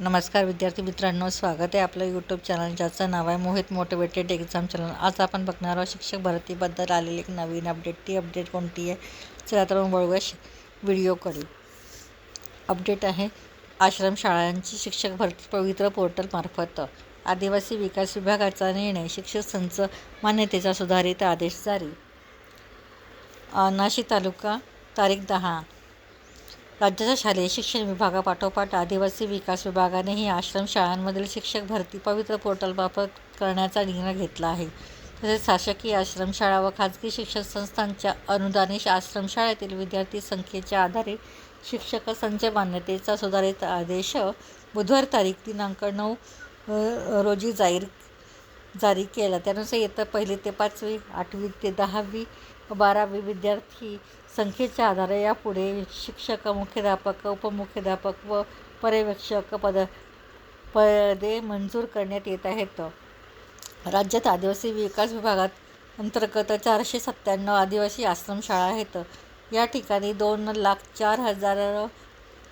नमस्कार विद्यार्थी मित्रांनो स्वागत आहे आपलं यूट्यूब चॅनल ज्याचं नाव आहे मोहित मोटिवेटेड एक्झाम चॅनल आज आपण बघणार आहोत शिक्षक भरतीबद्दल आलेली एक नवीन अपडेट ती अपडेट कोणती आहे? चला तर मग बघूया व्हिडिओकडे अपडेट आहे आश्रमशाळांची शिक्षक भरती पवित्र पोर्टलमार्फत आदिवासी विकास विभागाचा निर्णय शिक्षक संच मान्यतेचा सुधारित आदेश जारी. नाशिक तालुका तारीख दहा. राज्याच्या शालेय शिक्षण विभागापाठोपाठ आदिवासी विकास विभागानेही आश्रमशाळांमधील शिक्षक भरती पवित्र पोर्टलमार्फत करण्याचा निर्णय घेतला आहे. तसेच शासकीय आश्रमशाळा व खाजगी शिक्षण संस्थांच्या अनुदानित आश्रमशाळेतील विद्यार्थी संख्येच्या आधारे शिक्षक संच मान्यतेचा सुधारित आदेश बुधवार तारीख दिनांक नऊ रोजी जाहीर जारी केला. त्यानुसार इयत्ता पहिली ते पाचवी आठवी ते दहावी बारावी विद्यार्थी संख्येच्या आधारे यापुढे शिक्षक मुख्याध्यापक उपमुख्याध्यापक व पर्यवेक्षक पद पदे मंजूर करण्यात येत आहेत. राज्यात आदिवासी विकास विभागात अंतर्गत चारशे सत्त्याण्णव आदिवासी आश्रमशाळा आहेत. या ठिकाणी दोन लाख चार हजार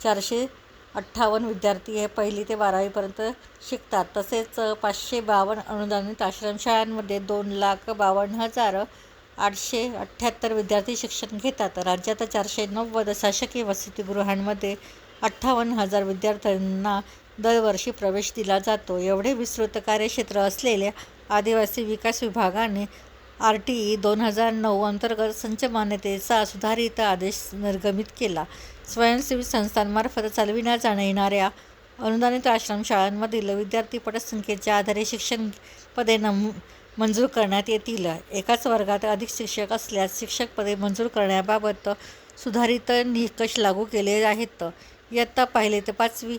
चारशे अठ्ठावन्न विद्यार्थी हे पहिली ते बारावीपर्यंत शिकतात. तसेच पाचशे बावन्न अनुदानित आश्रमशाळांमध्ये दोन लाख बावन्न हजार आठशे अठ्ठ्याहत्तर विद्यार्थी शिक्षण घेतात. राज्यात चारशे नव्वद शासकीय वसतिगृहांमध्ये अठ्ठावन्न हजार विद्यार्थ्यांना दरवर्षी प्रवेश दिला जातो. एवढे विस्तृत कार्यक्षेत्र असलेल्या आदिवासी विकास विभागाने आर टी ई दोन हजार नऊ अंतर्गत संच मान्यतेचा सुधारित आदेश निर्गमित केला. स्वयंसेवी संस्थांमार्फत चालविण्यात जाण्या येणाऱ्या अनुदानित आश्रमशाळांमधील विद्यार्थी पटसंख्येच्या आधारे शिक्षण पदे नम मंजूर करण्यात येतील. एकाच वर्गात अधिक शिक्षक असल्यास शिक्षक पदे मंजूर करण्याबाबत सुधारित निकष लागू केले आहेत. इयत्ता पहिली ते पाचवी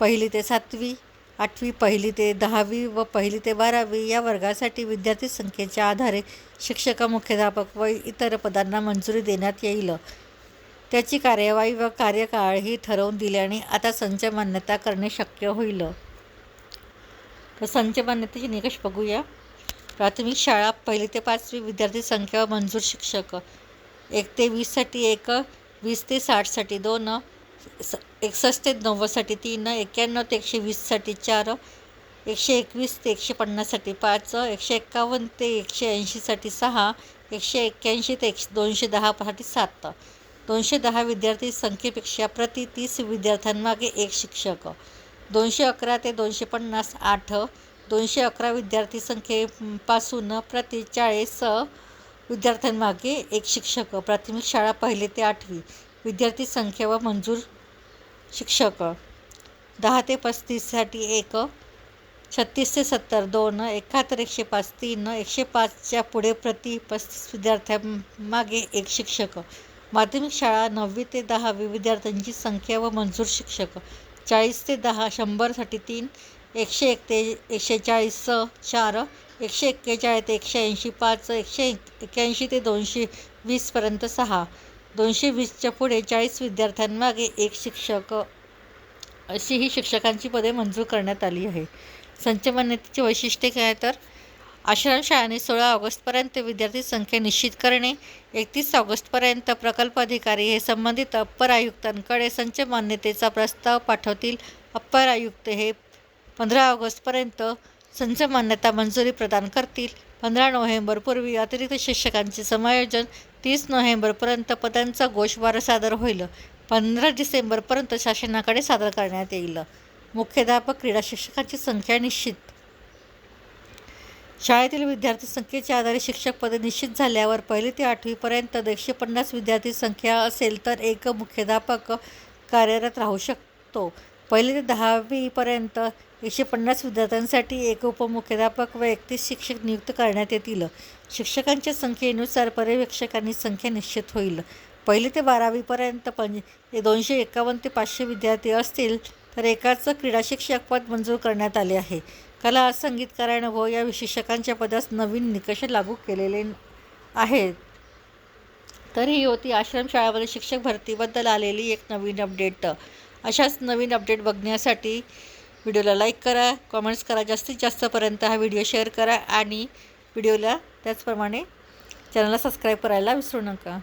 पहिली ते सातवी आठवी पहिली ते दहावी व पहिली ते बारावी या वर्गासाठी विद्यार्थी संख्येच्या आधारे शिक्षक मुख्याध्यापक व इतर पदांना मंजुरी देण्यात येईल. त्याची कार्यवाही व कार्यकाळही ठरवून दिल्याने आता संच मान्यता करणे शक्य होईल. तर संच मान्यतेचे निकष बघूया. प्राथमिक शाळा पहिली ते पाचवी विद्यार्थी संख्या व मंजूर शिक्षक. एक ते वीससाठी एक वीस ते साठसाठी दोन स एकसष्ट ते नव्वदसाठी तीन एक्क्याण्णव ते एकशे वीससाठी चार एकशे एकवीस ते एकशे पन्नाससाठी पाच एकशे एक्कावन्न ते एकशे ऐंशीसाठी सहा एकशे एक्क्याऐंशी ते एकशे दोनशे दहासाठी सात. दोनशे दहा विद्यार्थी संख्येपेक्षा प्रति तीस विद्यार्थ्यांमागे एक शिक्षक. दोनशे अकरा ते दोनशे पन्नास आठ दोनशे अकरा विद्यार्थी संख्येपासून प्रति चाळीस विद्यार्थ्यांमागे एक शिक्षक प्राथमिक शाळा पहिले ते आठवी विद्यार्थी संख्या व मंजूर शिक्षक. दहा ते पस्तीससाठी एक छत्तीस ते सत्तर दोन एकाहत्तर एकशे पाच तीन एकशे पाचच्या पुढे प्रति पस्तीस विद्यार्थ्यांमागे एक शिक्षक. माध्यमिक शाळा नववी ते दहावी विद्यार्थ्यांची संख्या व मंजूर शिक्षक चाळीस ते दहा शंभरसाठी तीन एकशे एक ते एकशे चाळीस चार एकशे एक्केचाळीस ते एकशे ऐंशी पाच एकशे एक्क्याऐंशी ते दोनशे वीसपर्यंत सहा. दोनशे वीसच्या पुढे चाळीस विद्यार्थ्यांमागे एक शिक्षक अशी ही शिक्षकांची पदे मंजूर करण्यात आली आहे. संच मान्यतेची वैशिष्ट्ये काय तर आश्रमशाळांनी सोळा ऑगस्टपर्यंत विद्यार्थी संख्या निश्चित करणे एकतीस ऑगस्टपर्यंत प्रकल्प अधिकारी हे संबंधित अप्पर आयुक्तांकडे संच मान्यतेचा प्रस्ताव पाठवतील. अप्पर आयुक्त हे पंधरा ऑगस्टपर्यंत संच मान्यता मंजुरी प्रदान करतील. पंधरा नोव्हेंबरपूर्वी अतिरिक्त शिक्षकांचे समायोजन तीस नोव्हेंबरपर्यंत पदांचा गोषवार सादर होईल. पंधरा डिसेंबरपर्यंत शासनाकडे सादर करण्यात येईल. मुख्याध्यापक क्रीडा शिक्षकांची संख्या निश्चित. शाळेतील विद्यार्थी संख्येच्या आधारे शिक्षक पदे निश्चित झाल्यावर पहिली ते आठवीपर्यंत एकशे पन्नास विद्यार्थी संख्या असेल तर एक मुख्याध्यापक कार्यरत राहू शकतो. पहिली ते दहावीपर्यंत एकशे पन्नास विद्यार्थ्यांसाठी एक उपमुख्याध्यापक व एकतीस शिक्षक नियुक्त करण्यात येतील. शिक्षकांच्या संख्येनुसार पर्यवेक्षकांनी संख्या निश्चित होईल. पहिली ते बारावीपर्यंत पण दोनशे एकावन्न ते पाचशे विद्यार्थी असतील तर एकाच क्रीडा शिक्षक पद मंजूर करण्यात आले आहे. कला संगीतकार अनुभव या शिक्षकांच्या पदास नवीन निकष लागू केलेले आहेत. तर ही होती आश्रमशाळामध्ये शिक्षक भरतीबद्दल आलेली एक नवीन अपडेट. अशाच नवीन अपडेट बघण्यासाठी व्हिडिओला लाईक करा कॉमेंट्स करा जास्तीत जास्तपर्यंत हा व्हिडिओ शेअर करा आणि व्हिडिओला त्याचप्रमाणे चॅनलला सबस्क्राईब करायला विसरू नका.